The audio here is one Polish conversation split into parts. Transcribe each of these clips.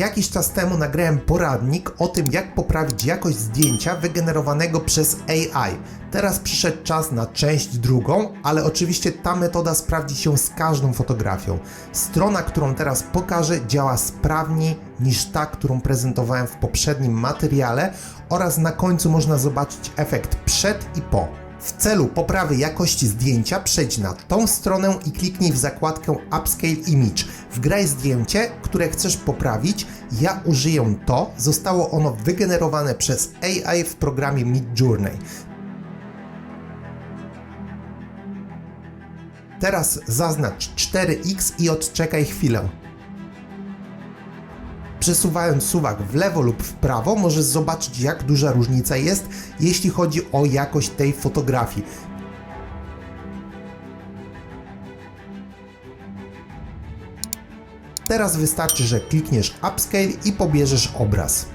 Jakiś czas temu nagrałem poradnik o tym, jak poprawić jakość zdjęcia wygenerowanego przez AI. Teraz przyszedł czas na część drugą, ale oczywiście ta metoda sprawdzi się z każdą fotografią. Strona, którą teraz pokażę, działa sprawniej niż ta, którą prezentowałem w poprzednim materiale oraz na końcu można zobaczyć efekt przed i po. W celu poprawy jakości zdjęcia przejdź na tą stronę i kliknij w zakładkę Upscale Image. Wgraj zdjęcie, które chcesz poprawić. Ja użyję to. Zostało ono wygenerowane przez AI w programie Midjourney. Teraz zaznacz 4x i odczekaj chwilę. Przesuwając suwak w lewo lub w prawo, możesz zobaczyć, jak duża różnica jest, jeśli chodzi o jakość tej fotografii. Teraz wystarczy, że klikniesz Upscale i pobierzesz obraz.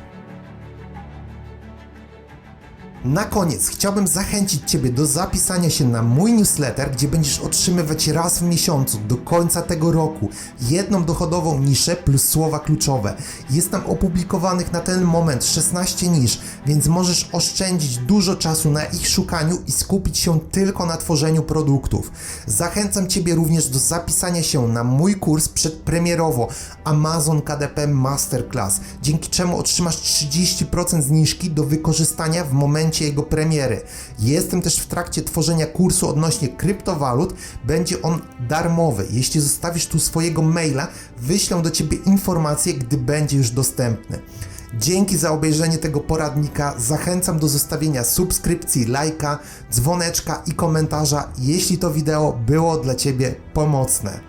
Na koniec chciałbym zachęcić Ciebie do zapisania się na mój newsletter, gdzie będziesz otrzymywać raz w miesiącu do końca tego roku jedną dochodową niszę plus słowa kluczowe. Jest tam opublikowanych na ten moment 16 nisz, więc możesz oszczędzić dużo czasu na ich szukaniu i skupić się tylko na tworzeniu produktów. Zachęcam Ciebie również do zapisania się na mój kurs przedpremierowo Amazon KDP Masterclass, dzięki czemu otrzymasz 30% zniżki do wykorzystania w momencie jego premiery. Jestem też w trakcie tworzenia kursu odnośnie kryptowalut. Będzie on darmowy. Jeśli zostawisz tu swojego maila, wyślę do Ciebie informację, gdy będzie już dostępny. Dzięki za obejrzenie tego poradnika. Zachęcam do zostawienia subskrypcji, lajka, dzwoneczka i komentarza, jeśli to wideo było dla Ciebie pomocne.